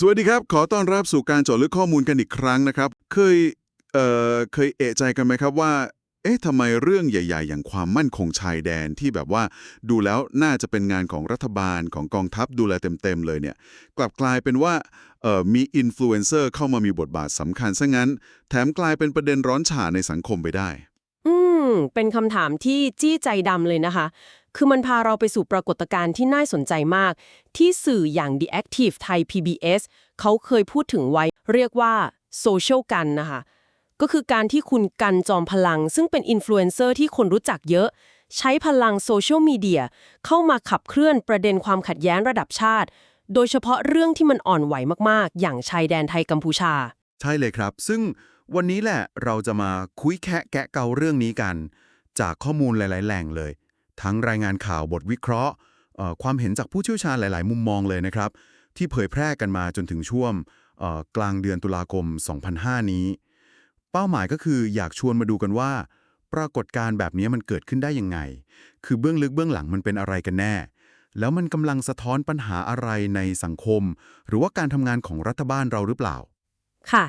สวัสดีครับ ขอต้อนรับสู่การเจาะลึกข้อมูลกันอีกครั้งนะครับ เคย เอ่อ เคยเอะใจกันไหมครับว่า เอ๊ะทำไมเรื่องใหญ่ ๆ อย่างความมั่นคงชายแดนที่แบบว่าดูแล้วน่าจะเป็นงานของรัฐบาลของกองทัพดูแลเต็ม ๆ เลยเนี่ย กลับกลายเป็นว่า เอ่อ มีอินฟลูเอนเซอร์เข้ามามีบทบาทสำคัญซะงั้น แถมกลายเป็นประเด็นร้อนฉาในสังคมไปได้ อืม เป็นคำถามที่จี้ใจดำเลยนะคะ คือมันพาเราไปสู่ปรากฏการณ์ที่น่าสนใจมาก ที่สื่ออย่าง The Active Thai PBS เขาเคยพูดถึงไว้ เรียกว่า Social กันนะคะก็คือการที่คุณกันจอมพลัง ซึ่งเป็นอินฟลูเอนเซอร์ที่คนรู้จักเยอะ ใช้พลังโซเชียลมีเดียเข้ามาขับเคลื่อนประเด็นความขัดแย้งระดับชาติ โดยเฉพาะเรื่องที่มันอ่อนไหวมากๆ อย่างชายแดนไทยกัมพูชา ใช่เลยครับ ซึ่งวันนี้แหละเราจะมาคุยแคะแกะเกาเรื่องนี้กัน จากข้อมูลหลาย ๆ แหล่งเลย ทั้งรายงานข่าวบทวิเคราะห์ ความเห็นจากผู้เชี่ยวชาญหลาย ๆ มุมมองเลยนะครับ ที่เผยแพร่กันมาจนถึงช่วงกลางเดือนตุลาคม 2005 นี้ เป้าหมายก็คืออยากชวนมาดูกันว่า ปรากฏการณ์แบบนี้มันเกิดขึ้นได้ยังไง คือเบื้องลึกเบื้องหลังมันเป็นอะไรกันแน่ แล้วมันกำลังสะท้อนปัญหาอะไรในสังคม หรือว่าการทำงานของรัฐบาลเราหรือเปล่า ค่ะ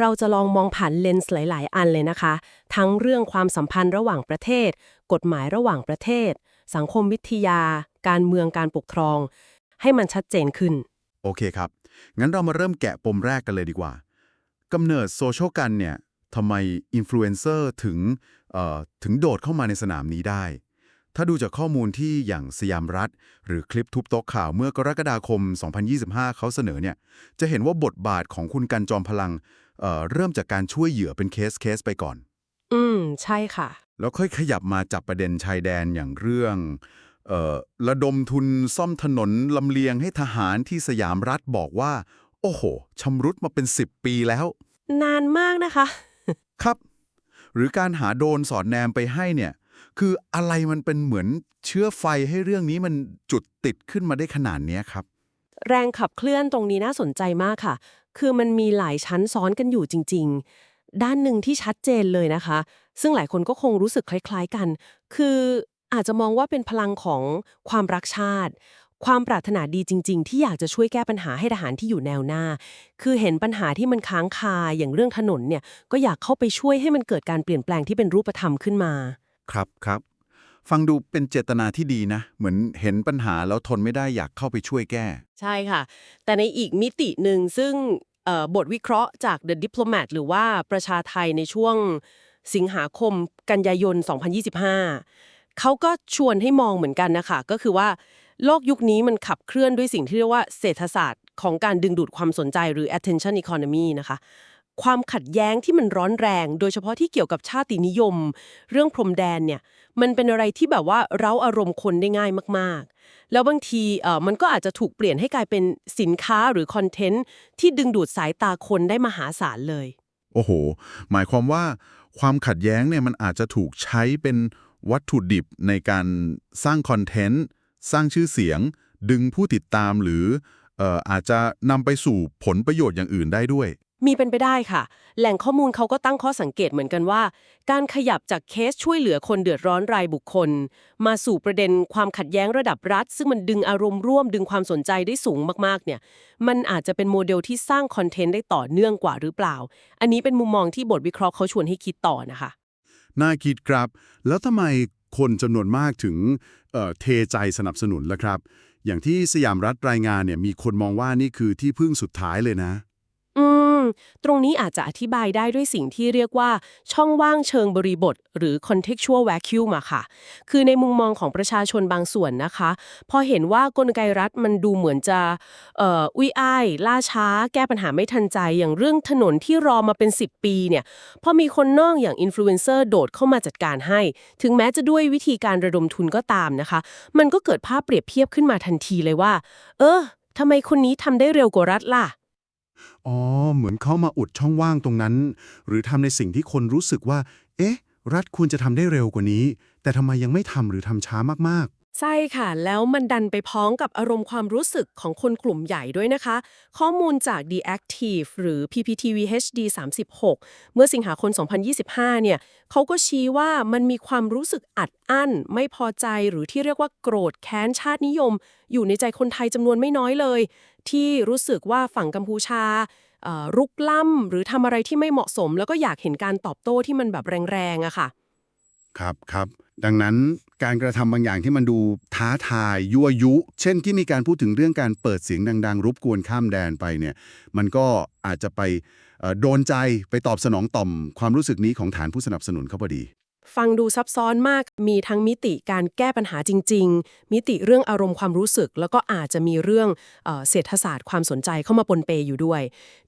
เราจะลองมองผ่านเลนส์หลาย ๆ อันเลยนะคะ ทั้งเรื่องความสัมพันธ์ระหว่างประเทศ กฎหมายระหว่างประเทศ สังคมวิทยา การเมืองการปกครอง ให้มันชัดเจนขึ้น โอเคครับ งั้นเรามาเริ่มแกะปมแรกกันเลยดีกว่ากำเนิดโซเชียลกันเนี่ยทำไมอินฟลูเอนเซอร์ถึงเอ่อถึงโดดเข้ามาในสนามนี้ได้ ถ้าดูจากข้อมูลที่อย่างสยามรัฐ หรือคลิปทุบโต๊ะข่าวเมื่อกรกฎาคม 2025 เขาเสนอเนี่ย จะเห็นว่าบทบาทของคุณกันจอมพลังเอ่อเริ่มจากการช่วยเหยื่อเป็นเคสเคสไปก่อน อืม ใช่ค่ะ แล้วค่อยขยับมาจับประเด็นชายแดนอย่างเรื่องเอ่อระดมทุนซ่อมถนนลำเลียงให้ทหารที่สยามรัฐบอกว่า โอ้โหชำรุดมาเป็น 10 ปีแล้ว นานมากนะคะ ครับ หรือการหาโดรนสอดแนมไปให้เนี่ย คืออะไรมันเป็นเหมือนเชื้อไฟให้เรื่องนี้มันจุดติดขึ้นมาได้ขนาดเนี้ยครับ แรงขับเคลื่อนตรงนี้น่าสนใจมากค่ะ คือมันมีหลายชั้นซ้อนกันอยู่จริง ๆ ด้านหนึ่งที่ชัดเจนเลยนะคะ ซึ่งหลายคนก็คงรู้สึกคล้าย ๆกัน คืออาจจะมองว่าเป็นพลังของความรักชาติ ความปรารถนาดีจริง ๆ ที่อยากจะช่วยแก้ปัญหาให้ทหารที่อยู่แนวหน้า คือเห็นปัญหาที่มันค้างคาอย่างเรื่องถนนเนี่ยก็อยากเข้าไปช่วยให้มันเกิดการเปลี่ยนแปลงที่เป็นรูปธรรมขึ้นมา ครับครับ ฟังดูเป็นเจตนาที่ดีนะ เหมือนเห็นปัญหาแล้วทนไม่ได้อยากเข้าไปช่วยแก้ ใช่ค่ะ แต่ในอีกมิติหนึ่งซึ่งเอ่อ บทวิเคราะห์จาก The Diplomat หรือว่าประชาไทยในช่วงสิงหาคมกันยายน 2025 เขาก็ชวนให้มองเหมือนกันนะคะ ก็คือว่าโลกยุคนี้มันขับเคลื่อนด้วยสิ่งที่เรียกว่าเศรษฐศาสตร์ของการดึงดูดความสนใจหรือ attention economy นะคะ ความขัดแย้งที่มันร้อนแรง โดยเฉพาะที่เกี่ยวกับชาตินิยม เรื่องพรมแดนเนี่ยมันเป็นอะไรที่แบบว่าเร้าอารมณ์คนได้ง่ายมากๆ แล้วบางทีเอ่อมันก็อาจจะถูกเปลี่ยนให้กลายเป็นสินค้าหรือคอนเทนต์ที่ดึงดูดสายตาคนได้มหาศาลเลย โอ้โห หมายความว่าความขัดแย้งเนี่ยมันอาจจะถูกใช้เป็นวัตถุดิบในการสร้างคอนเทนต์สร้างชื่อเสียง ดึงผู้ติดตามหรือเอ่ออาจจะนำไปสู่ผลประโยชน์อย่างอื่นได้ด้วย มีเป็นไปได้ค่ะ แหล่งข้อมูลเขาก็ตั้งข้อสังเกตเหมือนกันว่า การขยับจากเคสช่วยเหลือคนเดือดร้อนรายบุคคล มาสู่ประเด็นความขัดแย้งระดับรัฐ ซึ่งมันดึงอารมณ์ร่วมดึงความสนใจได้สูงมากๆเนี่ยมันอาจจะเป็นโมเดลที่สร้างคอนเทนต์ได้ต่อเนื่องกว่าหรือเปล่า อันนี้เป็นมุมมองที่บทวิเคราะห์เขาชวนให้คิดต่อนะคะน่าคิดครับ แล้วทำไมคนจำนวนมากถึงเออเทใจสนับสนุนล่ะครับ อย่างที่สยามรัฐรายงานเนี่ยมีคนมองว่านี่คือที่พึ่งสุดท้ายเลยนะ ตรงนี้อาจจะอธิบายได้ด้วยสิ่งที่เรียกว่า ช่องว่างเชิงบริบท หรือ contextual vacuum อะค่ะ คือในมุมมองของประชาชนบางส่วนนะคะ พอเห็นว่ากลไกรัฐมันดูเหมือนจะอุ้ยอ้าย ล่าช้า แก้ปัญหาไม่ทันใจ อย่างเรื่องถนนที่รอมาเป็น 10 ปีเนี่ย พอมีคนนอกอย่างอินฟลูเอนเซอร์โดดเข้ามาจัดการให้ ถึงแม้จะด้วยวิธีการระดมทุนก็ตามนะคะ มันก็เกิดภาพเปรียบเทียบขึ้นมาทันทีเลยว่า เออทำไมคนนี้ทำได้เร็วกว่ารัฐล่ะ อ๋อ เหมือนเขามาอุดช่องว่างตรงนั้น หรือทำในสิ่งที่คนรู้สึกว่า เอ๊ะ รัฐควรจะทำได้เร็วกว่านี้ แต่ทำไมยังไม่ทำหรือทำช้ามาก ใช่ค่ะ แล้วมันดันไปพ้องกับอารมณ์ความรู้สึกของคนกลุ่มใหญ่ด้วยนะคะ ข้อมูลจาก The Active หรือ PPTV HD 36 เมื่อสิงหาคม 2025 เนี่ยเขาก็ชี้ว่ามันมีความรู้สึกอัดอั้น ไม่พอใจหรือที่เรียกว่าโกรธแค้นชาตินิยม อยู่ในใจคนไทยจำนวนไม่น้อยเลย ที่รู้สึกว่าฝั่งกัมพูชารุกล้ำหรือทำอะไรที่ไม่เหมาะสม แล้วก็อยากเห็นการตอบโต้ที่มันแบบแรงๆอะค่ะ ครับครับดังนั้นการกระทำบางอย่างที่มันดูท้าทายยั่วยุ เช่นที่มีการพูดถึงเรื่องการเปิดเสียงดัง ๆรบกวนข้ามแดนไปเนี่ยมันก็อาจจะไปโดนใจไปตอบสนองต่อม ความรู้สึกนี้ของฐานผู้สนับสนุนเขาพอดี ฟังดูซับซ้อนมากมีทั้งมิติการแก้ปัญหาจริง ๆ มิติเรื่องอารมณ์ความรู้สึก แล้วก็อาจจะมีเรื่องเอเศรษฐศาสตร์ความสนใจเข้ามาปนเปอยู่ด้วย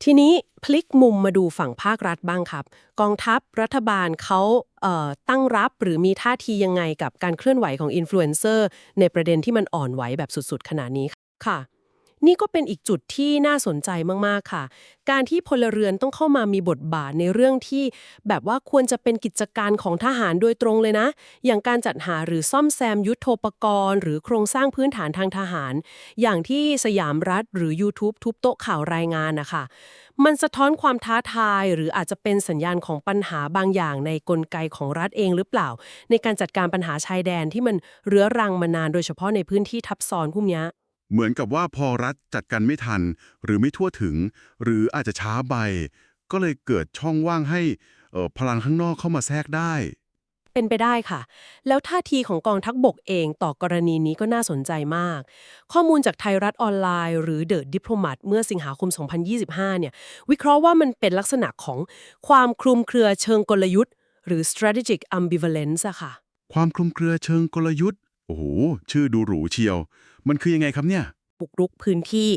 ทีนี้พลิกมุมมาดูฝั่งภาครัฐบ้างครับ กองทัพรัฐบาลเขา ตั้งรับหรือมีท่าทียังไงกับการเคลื่อนไหวของอินฟลูเอนเซอร์ในประเด็นที่มันอ่อนไหวแบบสุดๆ ขนาดนี้ค่ะ นี่ก็เป็นอีกจุดที่น่าสนใจมากๆค่ะ การที่พลเรือนต้องเข้ามามีบทบาทในเรื่องที่ แบบว่าควรจะเป็นกิจการของทหารโดยตรงเลยนะ อย่างการจัดหาหรือซ่อมแซมยุทโธปกรณ์หรือโครงสร้างพื้นฐานทางทหาร อย่างที่สยามรัฐหรือ YouTube ทุบโต๊ะข่าวรายงานนะคะมันสะท้อนความท้าทายหรืออาจจะเป็นสัญญาณของปัญหาบางอย่างในกลไกของรัฐเองหรือเปล่า ในการจัดการปัญหาชายแดนที่มันเรื้อรังมานานโดยเฉพาะในพื้นที่ทับซ้อนพวกนี้ เหมือนกับว่าพอรัฐจัดการไม่ทัน หรือไม่ทั่วถึง หรืออาจจะช้าไป ก็เลยเกิดช่องว่างให้เอ่อพลังข้างนอกเข้ามาแทรกได้ เป็นไปได้ค่ะ แล้วท่าทีของกองทัพบบกเองต่อกรณีนี้ก็น่าสนใจมาก ข้อมูลจากไทยรัฐออนไลน์ หรือเดอะดิปโ o มัตเมื่อสิงหาคม 2025 เนี่ย วิเคราะห์ว่ามันเป็นลักษณะของความคลุมเครือเชิงกลยุทธ์ หรือ strategic ambivalence อะค่ะ ความคลุมเครือเชิงกลยุทธ์ โอ้โห ชื่อดูหรูเชียว มันคือยังไงครับเนี่ย บุกรุกพื้นที่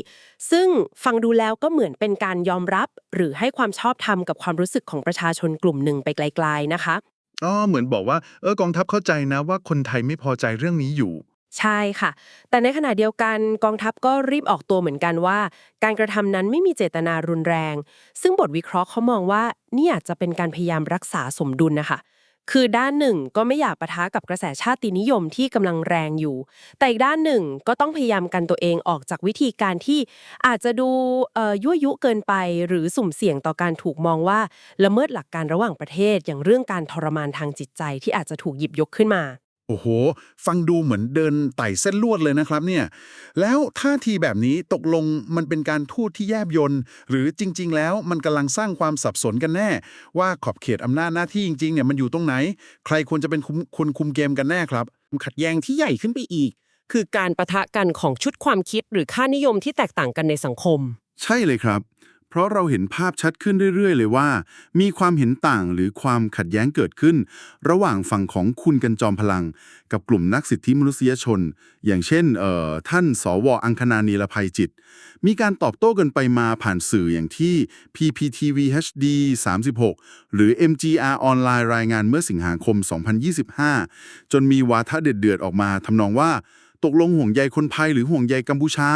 ซึ่งฟังดูแล้วก็เหมือนเป็นการยอมรับ หรือให้ความชอบธรรมกับความรู้สึกของประชาชนกลุ่มหนึ่งไปไกล ๆนะคะ อ๋อ เหมือนบอกว่า เออกองทัพเข้าใจนะว่าคนไทยไม่พอใจเรื่องนี้อยู่ ใช่ค่ะ แต่ในขณะเดียวกันกองทัพก็รีบออกตัวเหมือนกันว่า การกระทำนั้นไม่มีเจตนารุนแรง ซึ่งบทวิเคราะห์เขามองว่านี่อาจจะเป็นการพยายามรักษาสมดุลนะคะ คือด้านหนึ่งก็ไม่อยากปะทะกับกระแสชาตินิยมที่กำลังแรงอยู่ แต่อีกด้านหนึ่งก็ต้องพยายามกันตัวเองออกจากวิธีการที่อาจจะดูเอ่อยั่วยุเกินไป หรือสุ่มเสี่ยงต่อการถูกมองว่าละเมิดหลักการระหว่างประเทศอย่างเรื่องการทรมานทางจิตใจที่อาจจะถูกหยิบยกขึ้นมา โอ้โห ฟังดูเหมือนเดินไต่เส้นลวดเลยนะครับเนี่ย แล้วท่าทีแบบนี้ตกลงมันเป็นการทูตที่แยบยนต์หรือจริง ๆ แล้วมันกำลังสร้างความสับสนกันแน่ ว่าขอบเขตอำนาจหน้าที่จริงๆเนี่ยมันอยู่ตรงไหน ใครควรจะเป็นคุมคนคุมเกมกันแน่ครับขัดแย้งที่ใหญ่ขึ้นไปอีก คือการประทะกันของชุดความคิดหรือค่านิยมที่แตกต่างกันในสังคม ใช่เลยครับ เพราะเราเห็นภาพชัดขึ้นเรื่อย ๆ เลยว่า มีความเห็นต่างหรือความขัดแย้งเกิดขึ้น ระหว่างฝั่งของคุณกันจอมพลัง กับกลุ่มนักสิทธิมนุษยชน อย่างเช่นเอ่อท่านสวอังคณานีรภัยจิต มีการตอบโต้กันไปมาผ่านสื่ออย่างที่ PPTV HD 36 หรือ MGR ออนไลน์รายงานเมื่อสิงหาคม 2025 จนมีวาทะเดือดๆออกมาทำนองว่า ตกลงห่วงใยคนไทยหรือห่วงใยกัมพูชา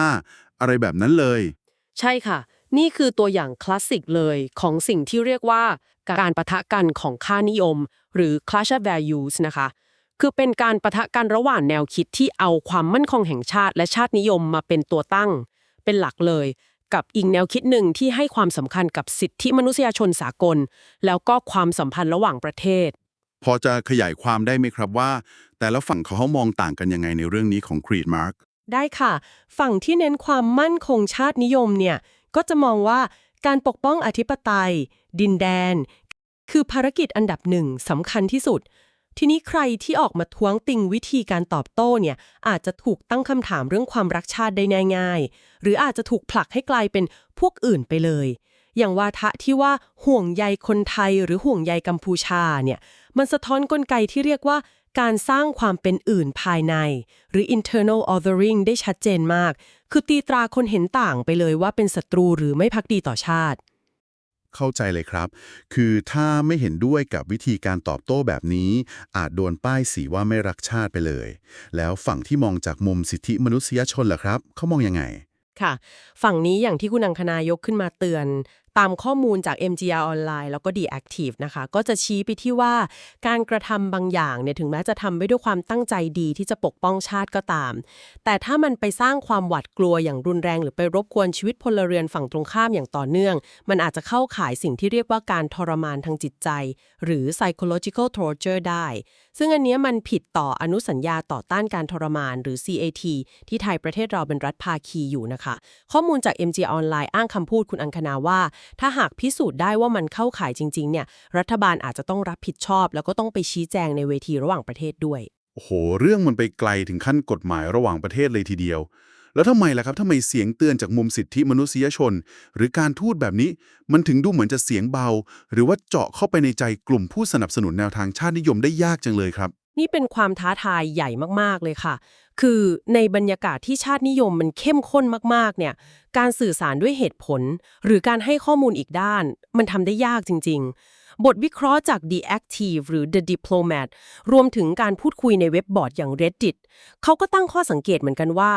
อะไรแบบนั้นเลย ใช่ค่ะ นี่คือตัวอย่างคลาสสิกเลยของสิ่งที่เรียกว่าการปะทะกันของค่านิยม หรือ clash of values นะคะ คือเป็นการปะทะกันระหว่างแนวคิดที่เอาความมั่นคงแห่งชาติและชาตินิยมมาเป็นตัวตั้ง เป็นหลักเลย กับอีกแนวคิดหนึ่งที่ให้ความสำคัญกับสิทธิมนุษยชนสากล แล้วก็ความสัมพันธ์ระหว่างประเทศ พอจะขยายความได้ไหมครับว่า แต่ละฝั่งเขามองต่างกันยังไงในเรื่องนี้ของครีดมาร์กได้ค่ะ ฝั่งที่เน้นความมั่นคงชาตินิยมเนี่ย ก็จะมองว่าการปกป้องอธิปไตย ดินแดน คือภารกิจอันดับหนึ่งสำคัญที่สุด ทีนี้ใครที่ออกมาท้วงติงวิธีการตอบโต้เนี่ยอาจจะถูกตั้งคำถามเรื่องความรักชาติได้ง่ายๆ หรืออาจจะถูกผลักให้กลายเป็นพวกอื่นไปเลย อย่างวาทะที่ว่าห่วงใยคนไทยหรือห่วงใยกัมพูชาเนี่ยมันสะท้อนกลไกที่เรียกว่า การสร้างความเป็นอื่นภายใน หรือ internal othering ได้ชัดเจนมาก คือตีตราคนเห็นต่างไปเลยว่าเป็นศัตรูหรือไม่พักดีต่อชาติ เข้าใจเลยครับ คือถ้าไม่เห็นด้วยกับวิธีการตอบโต้แบบนี้ อาจโดนป้ายสีว่าไม่รักชาติไปเลย แล้วฝั่งที่มองจากมุมสิทธิมนุษยชนล่ะครับ เขามองยังไงค่ะ ฝั่งนี้อย่างที่คุณอังคณายกขึ้นมาเตือน ตามข้อมูลจาก MGR ออนไลน์แล้วก็ Deactive นะคะ ก็จะชี้ไปที่ว่าการกระทำบางอย่างเนี่ยถึงแม้จะทำไปด้วยความตั้งใจดีที่จะปกป้องชาติก็ตาม แต่ถ้ามันไปสร้างความหวาดกลัวอย่างรุนแรง หรือไปรบกวนชีวิตพลเรือนฝั่งตรงข้ามอย่างต่อเนื่อง มันอาจจะเข้าข่ายสิ่งที่เรียกว่าการทรมานทางจิตใจ หรือ psychological torture ได้ ซึ่งอันนี้มันผิดต่ออนุสัญญาต่อต้านการทรมานหรือ CAT ที่ไทยประเทศเราเป็นรัฐภาคีอยู่นะคะ ข้อมูลจาก MG ออนไลน์อ้างคำพูดคุณอังคณาว่าถ้าหากพิสูจน์ได้ว่ามันเข้าข่ายจริงๆเนี่ยรัฐบาลอาจจะต้องรับผิดชอบ แล้วก็ต้องไปชี้แจงในเวทีระหว่างประเทศด้วย โอ้โห เรื่องมันไปไกลถึงขั้นกฎหมายระหว่างประเทศเลยทีเดียว แล้วทำไมล่ะครับทำไมเสียงเตือนจากมุมสิทธิมนุษยชน หรือการทูตแบบนี้ มันถึงดูเหมือนจะเสียงเบา หรือว่าเจาะเข้าไปในใจกลุ่มผู้สนับสนุนแนวทางชาตินิยมได้ยากจังเลยครับ นี่เป็นความท้าทายใหญ่มากๆเลยค่ะ คือในบรรยากาศที่ชาตินิยมมันเข้มข้นมากๆ เนี่ย การสื่อสารด้วยเหตุผล หรือการให้ข้อมูลอีกด้าน มันทำได้ยากจริง ๆ บทวิเคราะห์จาก The Active หรือ The Diplomat รวมถึงการพูดคุยในเว็บบอร์ดอย่าง Reddit เขาก็ตั้งข้อสังเกตเหมือนกันว่า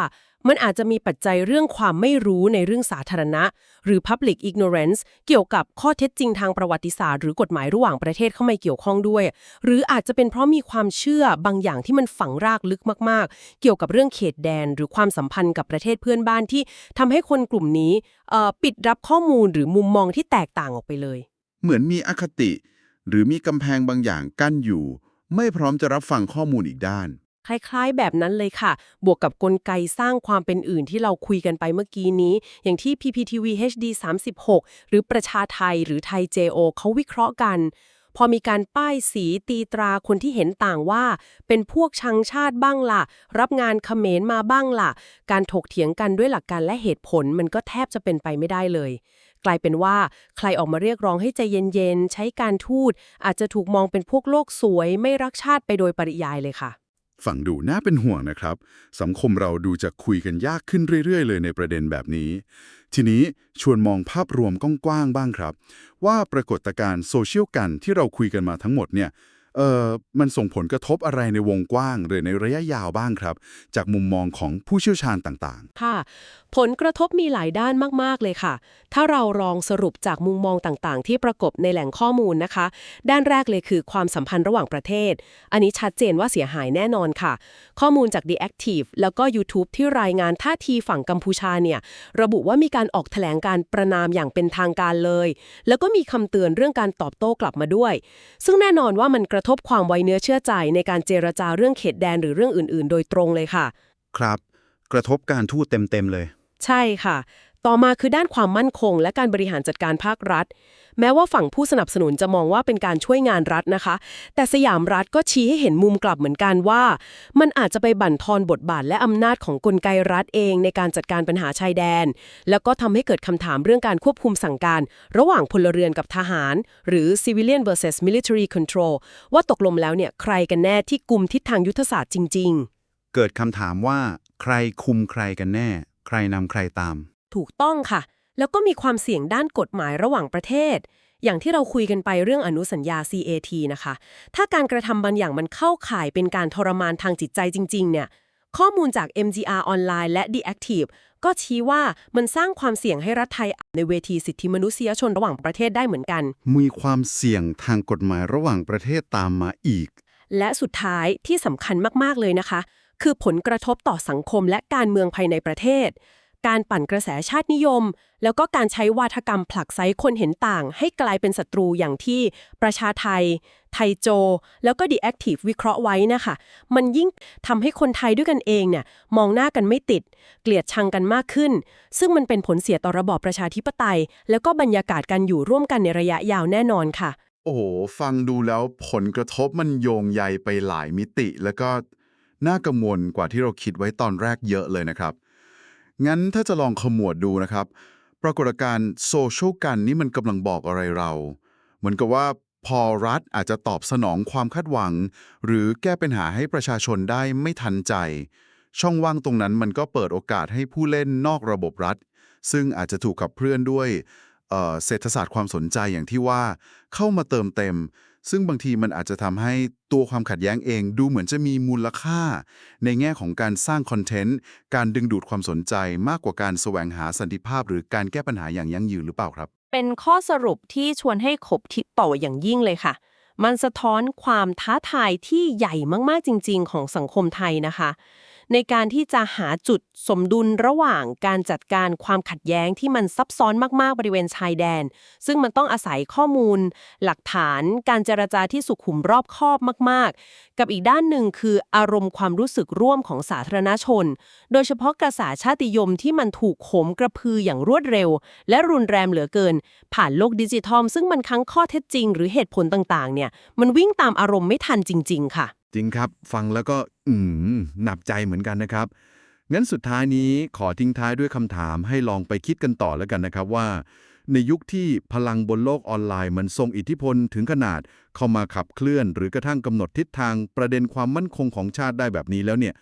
มันอาจจะมีปัจจัยเรื่องความไม่รู้ในเรื่องสาธารณะ หรือ Public Ignorance เกี่ยวกับข้อเท็จจริงทางประวัติศาสตร์หรือกฎหมายระหว่างประเทศเข้ามาเกี่ยวข้องด้วย หรืออาจจะเป็นเพราะมีความเชื่อบางอย่างที่มันฝังรากลึกมาก ๆ เกี่ยวกับเรื่องเขตแดน หรือความสัมพันธ์กับประเทศเพื่อนบ้านที่ทำให้คนกลุ่มนี้ปิดรับข้อมูลหรือมุมมองที่แตกต่างออกไปเลย เหมือนมีอคติ หรือมีกำแพงบางอย่างกั้นอยู่ ไม่พร้อมจะรับฟังข้อมูลอีกด้าน คล้ายๆ แบบนั้นเลยค่ะ บวกกับกลไกสร้างความเป็นอื่นที่เราคุยกันไปเมื่อกี้นี้ อย่างที่ PPTV HD 36 หรือประชาไทยหรือไทย JO เขาวิเคราะห์กัน พอมีการป้ายสีตีตราคนที่เห็นต่างว่า เป็นพวกชังชาติบ้างล่ะ รับงานเขมรมาบ้างล่ะ การถกเถียงกันด้วยหลักการและเหตุผลมันก็แทบจะเป็นไปไม่ได้เลยกลายเป็นว่าใครออกมาเรียกร้องให้ใจเย็นๆ ใช้การทูตอาจจะถูกมองเป็นพวกโลกสวยไม่รักชาติไปโดยปริยายเลยค่ะ ฟังดูน่าเป็นห่วงนะครับ สังคมเราดูจะคุยกันยากขึ้นเรื่อย ๆ เลยในประเด็นแบบนี้ ทีนี้ชวนมองภาพรวมกว้างๆบ้างครับ ว่าปรากฏการณ์โซเชียลกันที่เราคุยกันมาทั้งหมดเนี่ย เอ่อมันส่งผลกระทบอะไรในวงกว้าง หรือในระยะยาวบ้างครับ จากมุมมองของผู้เชี่ยวชาญต่างค่ะ ผลกระทบมีหลายด้านมาก ๆ เลยค่ะ ถ้าเราลองสรุปจากมุมมองต่างๆ ที่ประกบในแหล่งข้อมูลนะคะ ด้านแรกเลยคือความสัมพันธ์ระหว่างประเทศ อันนี้ชัดเจนว่าเสียหายแน่นอนค่ะ ข้อมูลจาก The Active แล้วก็ YouTube ที่รายงานท่าทีฝั่งกัมพูชาเนี่ยระบุว่ามีการออกแถลงการประนามอย่างเป็นทางการเลย แล้วก็มีคำเตือนเรื่องการตอบโต้กลับมาด้วย ซึ่งแน่นอนว่ามันกระทบทบความไว้เนื้อเชื่อใจในการเจรจาเรื่องเขตแดนหรือเรื่องอื่น ๆ โดยตรงเลยค่ะ ครับ กระทบการทูตเต็มๆเลย ใช่ค่ะ ต่อมาคือด้านความมั่นคง และการบริหารจัดการภาครัฐ แม้ว่าฝั่งผู้สนับสนุนจะมองว่าเป็นการช่วยงานรัฐนะคะ แต่สยามรัฐก็ชี้ให้เห็นมุมกลับเหมือนกันว่า มันอาจจะไปบั่นทอนบทบาทและอำนาจของกลไกรัฐเองในการจัดการปัญหาชายแดน แล้วก็ทำให้เกิดคำถามเรื่องการควบคุมสั่งการ ระหว่างพลเรือนกับทหาร หรือ civilian versus military control ว่าตกลงแล้วเนี่ยใครกันแน่ที่กลุ่มทิศทางยุทธศาสตร์จริง ๆ เกิดคำถามว่า ใครคุมใครกันแน่ ใครนำใครตาม ถูกต้องค่ะ แล้วก็มีความเสี่ยงด้านกฎหมายระหว่างประเทศ อย่างที่เราคุยกันไปเรื่องอนุสัญญา CAT นะคะ ถ้าการกระทำบางอย่างมันเข้าข่ายเป็นการทรมานทางจิตใจจริง ๆ เนี่ย ข้อมูลจาก MGR ออนไลน์และ The Active ก็ชี้ว่ามันสร้างความเสี่ยงให้รัฐไทยในเวทีสิทธิมนุษยชนระหว่างประเทศได้เหมือนกันๆมีความเสี่ยงทางกฎหมายระหว่างประเทศตามมาอีก และสุดท้ายที่สำคัญมากๆเลยนะคะ คือผลกระทบต่อสังคมและการเมืองภายในประเทศ การปั่นกระแสชาตินิยม แล้วก็การใช้วาทกรรมผลักไสคนเห็นต่าง ให้กลายเป็นศัตรูอย่างที่ประชาไทย ไทยโจ แล้วก็ The Active วิเคราะห์ไว้นะคะ มันยิ่งทำให้คนไทยด้วยกันเองเนี่ยมองหน้ากันไม่ติด เกลียดชังกันมากขึ้น ซึ่งมันเป็นผลเสียต่อระบอบประชาธิปไตย แล้วก็บรรยากาศการอยู่ร่วมกันในระยะยาวแน่นอนค่ะ โอ้โหฟังดูแล้วผลกระทบมันโยงใยไปหลายมิติ แล้วก็น่ากังวลกว่าที่เราคิดไว้ตอนแรกเยอะเลยนะครับ งั้นถ้าจะลองขมวดดูนะครับ ปรากฏการณ์โซเชียลกันนี่มันกำลังบอกอะไรเรา เหมือนกับว่าพอรัฐอาจจะตอบสนองความคาดหวัง หรือแก้ปัญหาให้ประชาชนได้ไม่ทันใจ ช่องว่างตรงนั้นมันก็เปิดโอกาสให้ผู้เล่นนอกระบบรัฐ ซึ่งอาจจะถูกขับเคลื่อนด้วยเออเศรษฐศาสตร์ความสนใจอย่างที่ว่าเข้ามาเติมเต็ม ซึ่งบางทีมันอาจจะทำให้ตัวความขัดแย้งเอง ดูเหมือนจะมีมูลค่า ในแง่ของการสร้างคอนเทนต์ การดึงดูดความสนใจมากกว่าการแสวงหาสันติภาพ หรือการแก้ปัญหาอย่างยั่งยืนหรือเปล่าครับ เป็นข้อสรุปที่ชวนให้ขบคิดต่ออย่างยิ่งเลยค่ะ มันสะท้อนความท้าทายที่ใหญ่มากๆจริง ๆ ของสังคมไทยนะคะ ในการที่จะหาจุดสมดุลระหว่างการจัดการความขัดแย้งที่มันซับซ้อนมากๆบริเวณชายแดน ซึ่งมันต้องอาศัยข้อมูล หลักฐานการเจรจาที่สุขุมรอบคอบมาก ๆ กับอีกด้านหนึ่งคืออารมณ์ความรู้สึกร่วมของสาธารณชน โดยเฉพาะกระแสชาติยมที่มันถูกโขมกระพืออย่างรวดเร็ว และรุนแรงเหลือเกิน ผ่านโลกดิจิทัล ซึ่งมันทั้งข้อเท็จจริง หรือเหตุผลต่างๆเนี่ยมันวิ่งตามอารมณ์ไม่ทันจริง ๆ ค่ะ จริงครับ ฟังแล้วก็ อืม หนับใจเหมือนกันนะครับ งั้นสุดท้ายนี้ขอทิ้งท้ายด้วยคำถามให้ลองไปคิดกันต่อแล้วกันนะครับว่า ในยุคที่พลังบนโลกออนไลน์มันทรงอิทธิพลถึงขนาดเข้ามาขับเคลื่อน หรือกระทั่งกำหนดทิศทางประเด็นความมั่นคงของชาติได้แบบนี้แล้วเนี่ย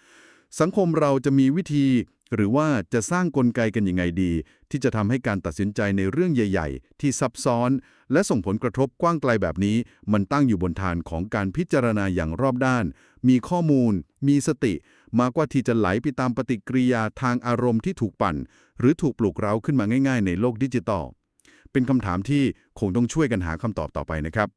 สังคมเราจะมีวิธี หรือว่าจะสร้างกลไกกันยังไงดี ที่จะทำให้การตัดสินใจในเรื่องใหญ่ ๆ ที่ซับซ้อน และส่งผลกระทบกว้างไกลแบบนี้ มันตั้งอยู่บนฐานของการพิจารณาอย่างรอบด้าน มีข้อมูล มีสติ มากกว่าที่จะไหลไปตามปฏิกิริยาทางอารมณ์ที่ถูกปั่น หรือถูกปลุกเร้าขึ้นมาง่าย ๆ ในโลกดิจิตอลเป็นคำถามที่คงต้องช่วยกันหาคำตอบต่อไปนะครับ